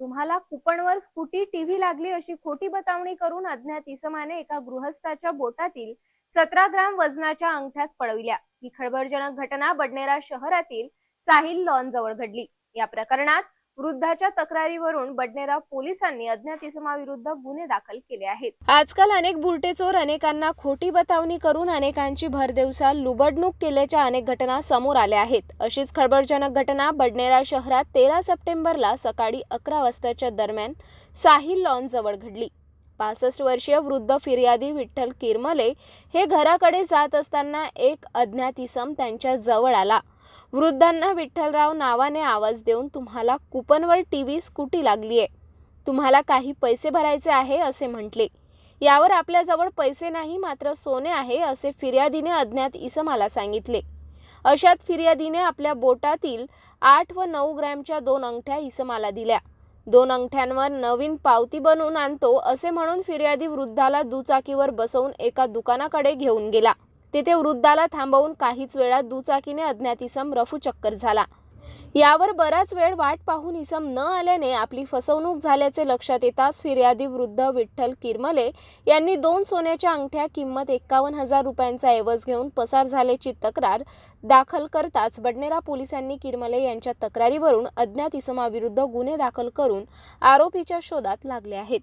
तुम्हाला कुपनवर scooty TV लागली अशी खोटी बतावणी करून अज्ञात इसमाने एका गृहस्थाच्या बोटातील सतरा ग्राम वजनाच्या अंगठ्याच पळविल्या ही खळबळजनक घटना बडनेरा शहरातील साहिल लॉन जवळ घडली. या प्रकरणात वृद्धाच्या तक्रारीवरून बडनेरा पोलिसांनी अज्ञात इसमाविरुद्ध गुन्हे दाखल केले आहेत. आजकाल अनेक बुलटे चोर अनेकांना खोटी बतावणी करून अनेकांची भरदिवसा लुबडणूक केल्याच्या अनेक घटना समोर आल्या आहेत. अशीच खळबळजनक घटना बडनेरा शहरात तेरा सप्टेंबरला सकाळी अकरा वाजताच्या दरम्यान साहिल लॉन जवळ घडली. पासष्ट वर्षीय वृद्ध फिर्यादी विठ्ठल किरमले हे घराकडे जात असताना एक अज्ञात इसम त्यांच्या जवळ आला. वृद्धांना विठ्ठलराव नावाने आवाज देऊन तुम्हाला कुपनवर टीव्ही स्कूटी लागली आहे. तुम्हाला काही पैसे भरायचे आहे असे म्हटले. यावर आपल्याजवळ पैसे नाही मात्र सोने आहे असे फिर्यादीने अज्ञात इसमाला सांगितले. अशात फिर्यादीने आपल्या बोटातील आठ व नऊ ग्रॅमच्या दोन अंगठ्या इसमाला दिल्या. दोन अंगठ्यांवर नवीन पावती बनवून आणतो असे म्हणून फिर्यादी वृद्धाला दुचाकीवर बसवून एका दुकानाकडे घेऊन गेला. तेथे वृद्धाला थांबवून काहीच वेळात दुचाकीने अज्ञात इसम रफूचक्कर झाला. यावर बराच वेळ वाट पाहून इसम न आल्याने आपली फसवणूक झाल्याचे लक्षात येताच फिर्यादी वृद्ध विठ्ठल किरमले यांनी दोन सोन्याच्या अंगठ्या किंमत एकावन्न हजार रुपयांचा ऐवज घेऊन पसार झाल्याची तक्रार दाखल करताच बडनेरा पोलिसांनी किरमले यांच्या तक्रारीवरून अज्ञात इसमाविरुद्ध गुन्हे दाखल करून आरोपीच्या शोधात लागले आहेत.